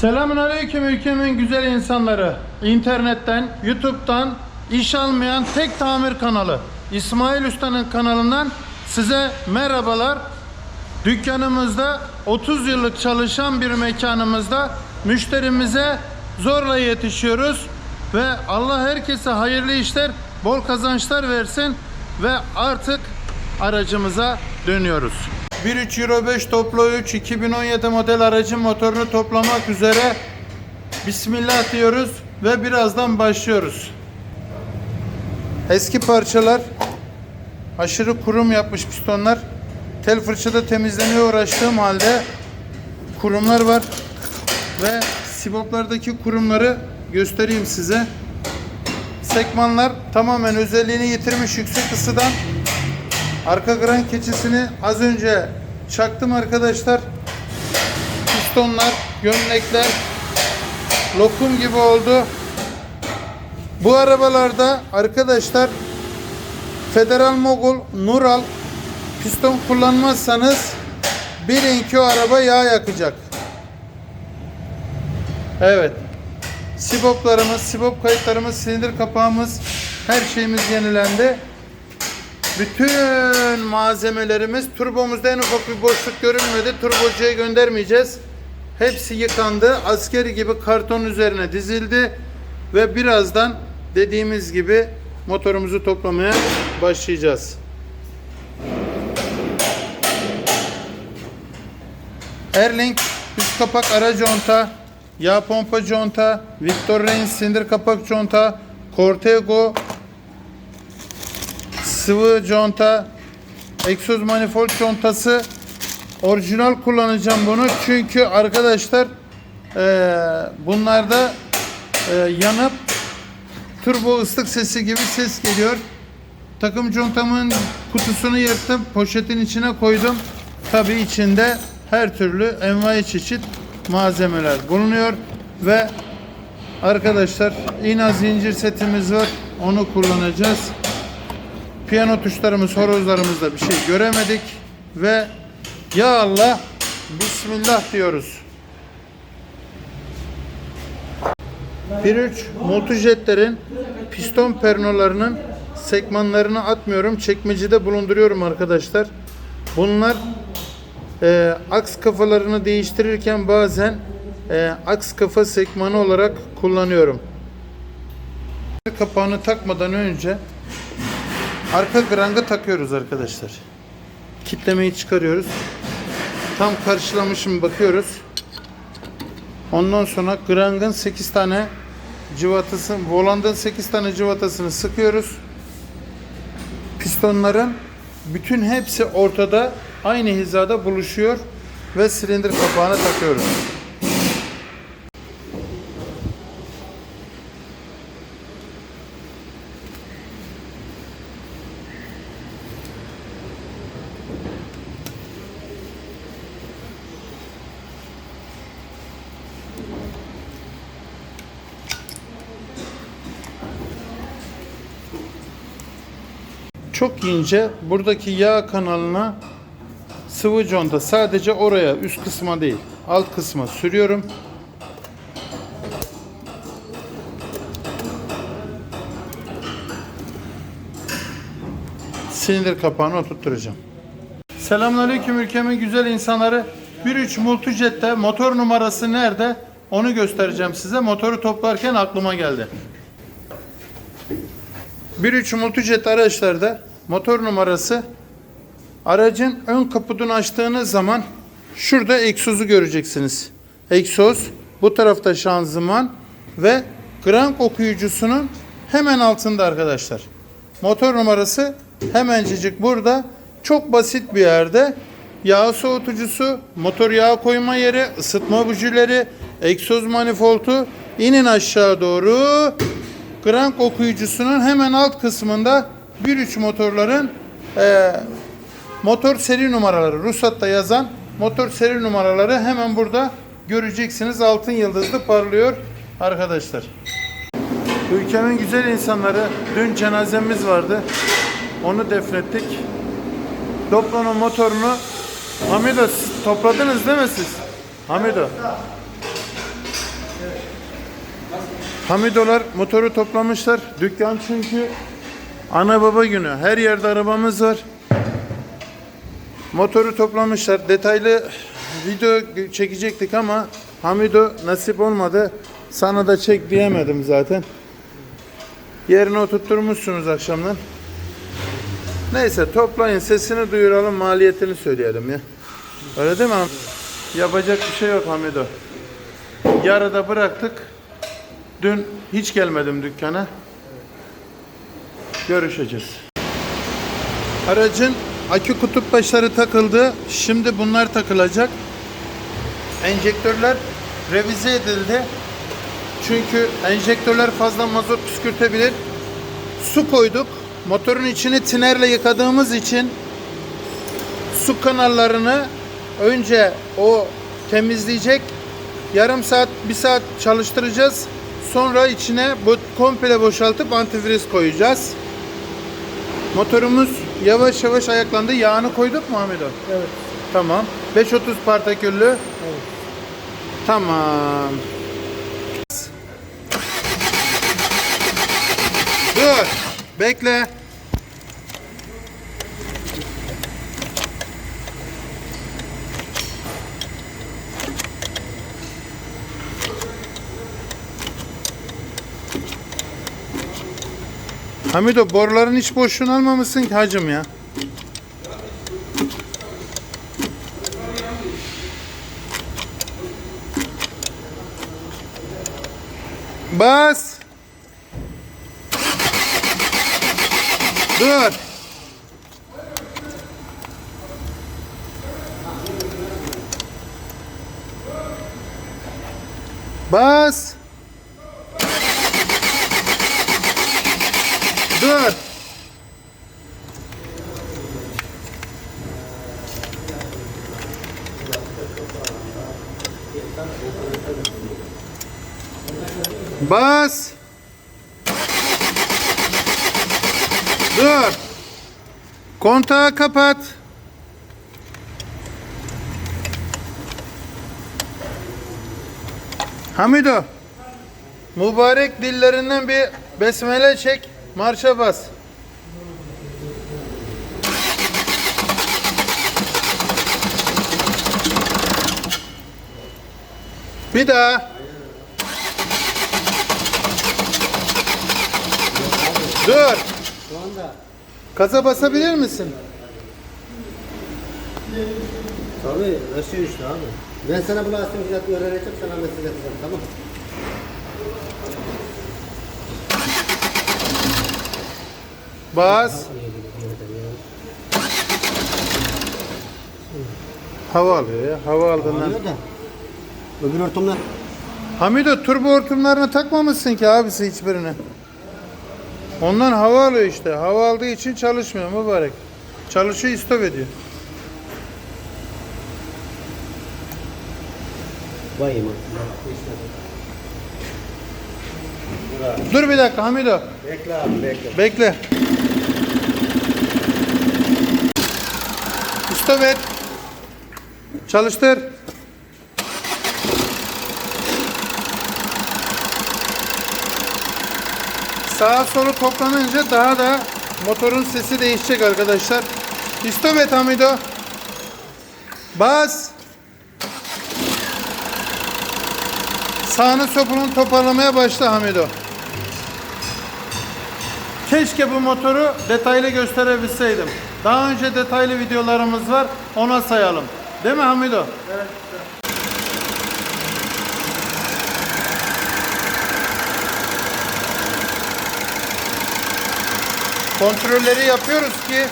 Selamun Aleyküm ülkemin güzel insanları. İnternetten, YouTube'dan iş almayan tek tamir kanalı İsmail Usta'nın kanalından size merhabalar. Dükkanımızda 30 yıllık çalışan bir mekanımızda müşterimize zorla yetişiyoruz ve Allah herkese hayırlı işler, bol kazançlar versin ve artık aracımıza dönüyoruz. 1.3 Euro 5 toplu 3 2017 model aracın motorunu toplamak üzere Bismillah diyoruz ve birazdan başlıyoruz. Eski parçalar aşırı kurum yapmış pistonlar. Tel fırçada temizlemeye uğraştığım halde kurumlar var ve siboplardaki kurumları göstereyim size. Sekmanlar tamamen özelliğini yitirmiş yüksek ısıdan Arka gran keçisini az önce çaktım arkadaşlar. Pistonlar, gömlekler lokum gibi oldu. Bu arabalarda arkadaşlar Federal Mogul, Nural piston kullanmazsanız bilin ki o araba yağ yakacak. Evet. Siboplarımız, sibop kayıtlarımız, silindir kapağımız her şeyimiz yenilendi. Bütün malzemelerimiz turbomuzda en ufak bir boşluk görünmedi. Turbocuya göndermeyeceğiz. Hepsi yıkandı. Askeri gibi karton üzerine dizildi. Ve birazdan dediğimiz gibi motorumuzu toplamaya başlayacağız. Erling üst kapak ara conta, yağ pompa conta, Victor Reigns sindir kapak conta, Cortego sıvı conta, egzoz manifold contası orijinal kullanacağım bunu çünkü arkadaşlar eee bunlarda eee, yanıp turbo ıslık sesi gibi ses geliyor. Takım contamın kutusunu yırttım, poşetin içine koydum. Tabi içinde her türlü envai çeşit malzemeler bulunuyor ve arkadaşlar ina zincir setimiz var. Onu kullanacağız. Piyano tuşlarımız, horozlarımızda bir şey göremedik ve ya Allah Bismillah diyoruz. 1.3 multijetlerin piston pernolarının sekmanlarını atmıyorum. Çekmecede bulunduruyorum arkadaşlar. Bunlar e, aks kafalarını değiştirirken bazen e, aks kafa sekmanı olarak kullanıyorum. Kapağını takmadan önce Arka grangı takıyoruz arkadaşlar. Kitlemeyi çıkarıyoruz. Tam karşılamışım bakıyoruz. Ondan sonra grangın 8 tane cıvatası, volandın 8 tane cıvatasını sıkıyoruz. Pistonların bütün hepsi ortada aynı hizada buluşuyor ve silindir kapağını takıyoruz. Çok ince buradaki yağ kanalına sıvı conta sadece oraya üst kısma değil alt kısma sürüyorum. Silindir kapağını oturtturacağım. Selamünaleyküm ülkemin güzel insanları. 1.3 Multijet'te motor numarası nerede? Onu göstereceğim size. Motoru toplarken aklıma geldi. 1.3 Multijet araçlarda motor numarası aracın ön kaputunu açtığınız zaman şurada egzozu göreceksiniz. Egzoz, bu tarafta şanzıman ve krank okuyucusunun hemen altında arkadaşlar. Motor numarası hemencecik burada. Çok basit bir yerde. Yağ soğutucusu, motor yağ koyma yeri, ısıtma bujileri, egzoz manifoldu inin aşağı doğru Krank okuyucusunun hemen alt kısmında 1.3 motorların e, motor seri numaraları ruhsatta yazan motor seri numaraları hemen burada göreceksiniz. Altın yıldızlı parlıyor arkadaşlar. Ülkemin güzel insanları dün cenazemiz vardı. Onu defnettik. Doblo'nun motorunu Hamido topladınız değil mi siz? Hamido. Hamidolar motoru toplamışlar. Dükkan çünkü ana baba günü. Her yerde arabamız var. Motoru toplamışlar. Detaylı video çekecektik ama Hamido nasip olmadı. Sana da çek diyemedim zaten. Yerine oturtturmuşsunuz akşamdan. Neyse toplayın sesini duyuralım maliyetini söyleyelim ya. Öyle değil mi? Yapacak bir şey yok Hamido. Yarıda bıraktık. Dün hiç gelmedim dükkana. Görüşeceğiz. Aracın akü kutup başları takıldı. Şimdi bunlar takılacak. Enjektörler revize edildi. Çünkü enjektörler fazla mazot püskürtebilir. Su koyduk. Motorun içini tinerle yıkadığımız için su kanallarını önce o temizleyecek. Yarım saat, bir saat çalıştıracağız. Sonra içine bu komple boşaltıp antifriz koyacağız. Motorumuz yavaş yavaş ayaklandı. Yağını koyduk mu abi? Evet. Tamam. 530 partiküllü. Evet. Tamam. Dur. Bekle. Hamido boruların hiç boşluğunu almamışsın ki hacım ya. Bas. Dur. Bas. Dur. Bas. Dur. Kontağı kapat. Hamido. Mübarek dillerinden bir besmele çek. Marşa bas. Bir daha. Dur. Kaza basabilir misin? tabii nasıl işte abi. Ben sana bu lastik fiyatı öğreneceğim sana mesaj atacağım tamam Bas. Hava alıyor ya. Hava aldığından. Alıyor da. Öbür hortumlar Hamido turbo hortumlarını takmamışsın ki abisi hiçbirini. Ondan hava alıyor işte. Hava aldığı için çalışmıyor mübarek. Çalışıyor istop ediyor. Bayım. Dur bir dakika Hamido. Bekle abi bekle. Bekle. Stop et. Çalıştır. Sağa solu toplanınca daha da motorun sesi değişecek arkadaşlar. Stop et Hamido. Bas. Sağını solunu toparlamaya başla Hamido. Keşke bu motoru detaylı gösterebilseydim. Daha önce detaylı videolarımız var. Ona sayalım. Değil mi Hamido? Evet. Kontrolleri yapıyoruz ki